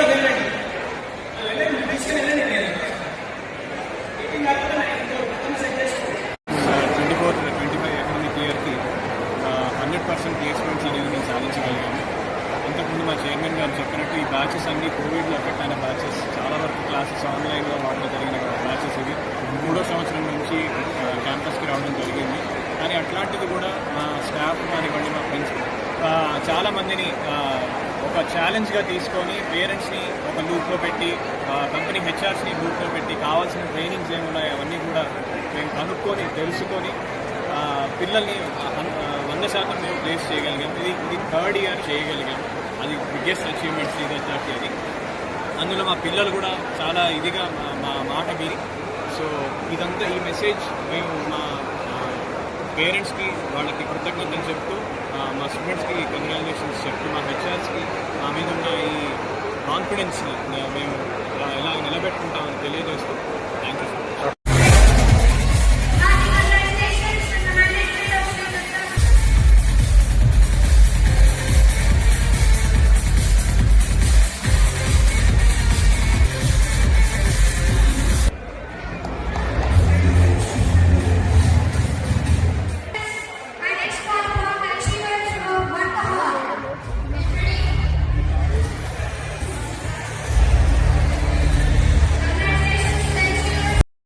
మీటింగ్లో వెళ్ళండి. వెళ్ళండి తీసుకుని వెళ్ళండి నేను twenty four twenty five economic ఇయర్కి హండ్రెడ్ పర్సెంట్ ప్లేస్మెంట్స్ అనేది మేము సాధించగలిగాము ఇంతకుముందు మా చైర్మన్ గారు చెప్పినట్టు ఈ బ్యాచెస్ అన్ని కోవిడ్లో ఎఫెక్ట్ అయిన బ్యాచెస్ చాలా వరకు క్లాసెస్ ఆన్లైన్లో వాటిలో జరిగిన బ్యాచెస్ ఇది మూడో సంవత్సరం నుంచి క్యాంపస్కి రావడం జరిగింది. కానీ అట్లాంటిది కూడా మా స్టాఫ్ కానివ్వండి మా ఫ్రెండ్స్ చాలా మందిని ఒక ఛాలెంజ్గా తీసుకొని పేరెంట్స్ని ఒక లూప్లో పెట్టి కంపెనీ హెచ్ఆర్స్ని లూప్లో పెట్టి కావాల్సిన ట్రైనింగ్స్ ఏమున్నాయి అవన్నీ కూడా మేము కనుక్కొని తెలుసుకొని పిల్లల్ని వంద శాతం మేము ప్లేస్ చేయగలిగాం. ఇది ఇది థర్డ్ ఇయర్ చేయగలిగాం. అది బిగ్గెస్ట్ అచీవ్మెంట్స్ ఇది వచ్చాకి అది. అందులో మా పిల్లలు కూడా చాలా ఇదిగా మా మా మాట విని సో ఇదంతా ఈ మెసేజ్ మేము మా పేరెంట్స్కి వాళ్ళకి కృతజ్ఞతలు చెప్తూ మా స్టూడెంట్స్కి కంగ్రాచులేషన్స్ చెప్తూ మా హెచ్ఆర్స్కి. మా మీద ఉన్న ఈ కాన్ఫిడెన్స్ని మేము